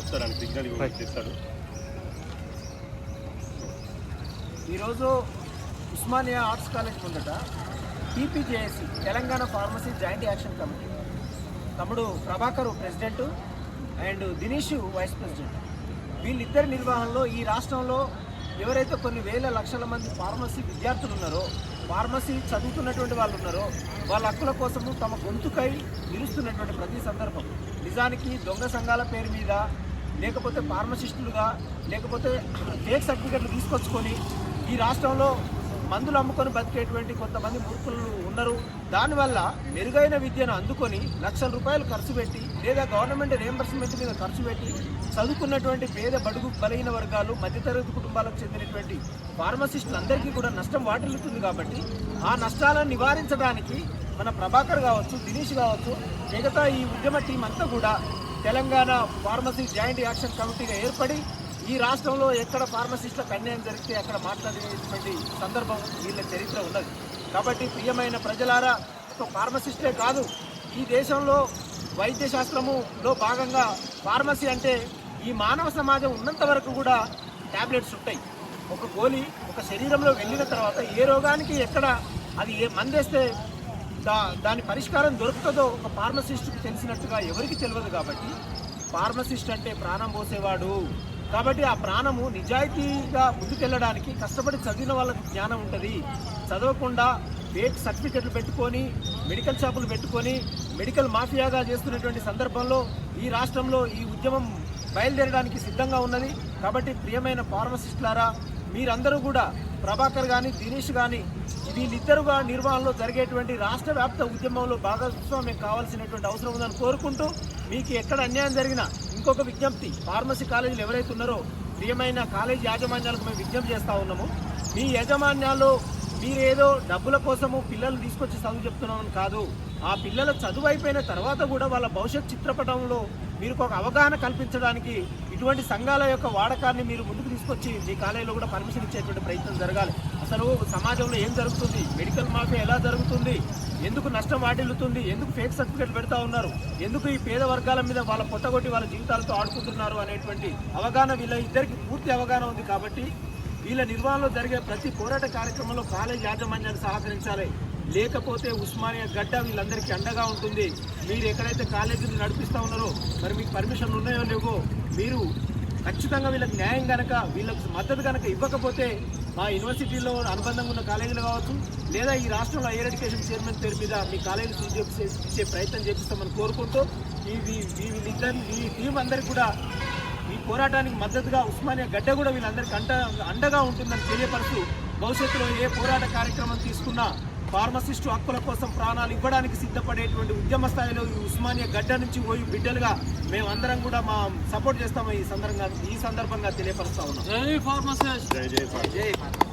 చెప్తాడు ఆయన సిగ్నల్ ఇవ్వమని చేస్తాడు ఈరోజు ఉస్మానియా ఆర్ట్స్ కాలేజ్ ముందట TPJAC Telangana pharmacy joint action committee. తమ్ముడు Prabhakar president and Dinesh vice president. వీళ్ళిద్దరి నిర్వహణలో ఈ రాష్ట్రంలో ఎవరైతే కొన్ని వేల లక్షల మంది ఫార్మసీ విద్యార్థులు ఉన్నారో ఫార్మసీ చదువుతున్నటువంటి వాళ్ళు ఉన్నారో వాళ్ళ హక్కుల కోసము తమ గొంతుకై నిలుస్తున్నటువంటి ప్రతి సందర్భం. నిజానికి దొంగ సంఘాల పేరు మీద లేకపోతే ఫార్మసిస్టులుగా లేకపోతే ఫేక్ సర్టిఫికెట్లు తీసుకొచ్చుకొని ఈ రాష్ట్రంలో మందులు అమ్ముకొని బతికేటువంటి కొంతమంది మూర్ఖులు ఉన్నారు. దానివల్ల మెరుగైన విద్యను అందుకొని లక్షల రూపాయలు ఖర్చు పెట్టి లేదా గవర్నమెంట్ రియంబర్స్మెంట్ మీద ఖర్చు పెట్టి చదువుకున్నటువంటి పేద బడుగు బలహీన వర్గాలు మధ్యతరగతి కుటుంబాలకు చెందినటువంటి ఫార్మసిస్టులందరికీ కూడా నష్టం వాటిల్లుతుంది కాబట్టి ఆ నష్టాలను నివారించడానికి మన ప్రభాకర్ కావచ్చు దినేష్ కావచ్చు మిగతా ఈ ఉద్యమ టీం అంతా కూడా తెలంగాణ ఫార్మసీ జాయింట్ యాక్షన్ కమిటీగా ఏర్పడి ఈ రాష్ట్రంలో ఎక్కడ ఫార్మసిస్టులకు అన్యాయం జరిగితే అక్కడ మాట్లాడేటువంటి సందర్భం వీళ్ళ చరిత్ర ఉన్నది. కాబట్టి ప్రియమైన ప్రజలారా ఒక ఫార్మసిస్టే కాదు ఈ దేశంలో వైద్య శాస్త్రములో భాగంగా ఫార్మసీ అంటే ఈ మానవ సమాజం ఉన్నంత వరకు కూడా ట్యాబ్లెట్స్ ఉంటాయి. ఒక గోలి ఒక శరీరంలో వెళ్ళిన తర్వాత ఏ రోగానికి ఎక్కడ అది ఏ మందేస్తే దా దాని పరిష్కారం దొరుకుతుందో ఒక ఫార్మసిస్ట్కి తెలిసినట్టుగా ఎవరికి తెలియదు కాబట్టి ఫార్మసిస్ట్ అంటే ప్రాణం పోసేవాడు. కాబట్టి ఆ ప్రాణము నిజాయితీగా ముందుకెళ్ళడానికి కష్టపడి చదివిన వాళ్ళకి జ్ఞానం ఉంటుంది. చదవకుండా ఫేక్ సర్టిఫికెట్లు పెట్టుకొని మెడికల్ షాపులు పెట్టుకొని మెడికల్ మాఫియాగా చేస్తున్నటువంటి సందర్భంలో ఈ రాష్ట్రంలో ఈ ఉద్యమం బయలుదేరడానికి సిద్ధంగా ఉన్నది. కాబట్టి ప్రియమైన ఫార్మసిస్టులారా మీరందరూ కూడా ప్రభాకర్ కానీ దినేష్ కానీ వీళ్ళిద్దరుగా నిర్వహణలో జరిగేటువంటి రాష్ట్ర వ్యాప్త ఉద్యమంలో భాగస్వామ్యం కావాల్సినటువంటి అవసరం ఉందని కోరుకుంటూ మీకు ఎక్కడ అన్యాయం జరిగినా ఇంకొక విజ్ఞప్తి ఫార్మసీ కాలేజీలు ఎవరైతే ఉన్నారో ప్రియమైన కాలేజీ యాజమాన్యాలకు మేము విజ్ఞప్తి చేస్తూ ఉన్నాము. మీ యాజమాన్యాలు మీరేదో డబ్బుల కోసము పిల్లలు తీసుకొచ్చి చదువు చెప్తున్నామని కాదు. ఆ పిల్లల చదువు అయిపోయిన తర్వాత కూడా వాళ్ళ భవిష్యత్ చిత్రపటంలో మీరు ఒక అవగాహన కల్పించడానికి ఇటువంటి సంఘాల యొక్క వాడకాన్ని మీరు ముందుకు తీసుకొచ్చి మీ కాలేజీలో కూడా పర్మిషన్ ఇచ్చేటువంటి ప్రయత్నం జరగాలి. అసలు సమాజంలో ఏం జరుగుతుంది? మెడికల్ మాఫియా ఎలా జరుగుతుంది? ఎందుకు నష్టం వాటిల్లుతుంది? ఎందుకు ఫేక్ సర్టిఫికేట్ పెడతా ఉన్నారు? ఎందుకు ఈ పేద వర్గాల మీద వాళ్ళ పొట్టగొట్టి వాళ్ళ జీవితాలతో ఆడుకుంటున్నారు అనేటువంటి అవగాహన వీళ్ళ ఇద్దరికి పూర్తి అవగాహన ఉంది కాబట్టి వీళ్ళ నిర్వహణలో జరిగే ప్రతి పోరాట కార్యక్రమంలో కాలేజ్ యాజమాన్యాన్ని సహకరించాలి. లేకపోతే ఉస్మానియా గడ్డ వీళ్ళందరికీ అండగా ఉంటుంది. మీరు ఎక్కడైతే కాలేజీలు నడిపిస్తూ ఉన్నారో మరి మీకు పర్మిషన్లు ఉన్నాయో లేవో మీరు ఖచ్చితంగా వీళ్ళకి న్యాయం కనుక వీళ్ళకి మద్దతు కనుక ఇవ్వకపోతే మా యూనివర్సిటీలో అనుబంధంగా ఉన్న కాలేజీలు కావచ్చు లేదా ఈ రాష్ట్రంలో హైయర్ ఎడ్యుకేషన్ చైర్మన్ పేరు మీద మీ కాలేజీ సీజ్ ఇచ్చే ప్రయత్నం చేపిస్తామని కోరుకుంటూ ఈ వీళ్ళిద్దరు ఈ టీం అందరికీ కూడా ఈ పోరాటానికి మద్దతుగా ఉస్మానియా గడ్డ కూడా వీళ్ళందరికీ అంట అండగా ఉంటుందని తెలియపరుస్తూ భవిష్యత్తులో ఏ పోరాట కార్యక్రమం తీసుకున్నా ఫార్మసిస్టు హక్కుల కోసం ప్రాణాలు ఇవ్వడానికి సిద్ధపడేటువంటి ఉద్యమ స్థాయిలో ఈ ఉస్మానియా గడ్డ నుంచి పోయి బిడ్డలుగా మేమందరం కూడా మా సపోర్ట్ చేస్తాము ఈ సందర్భంగా ఈ సందర్భంగా తెలియపరుస్తా ఉన్నాం. జై ఫార్మసిస్ట్. జై జై.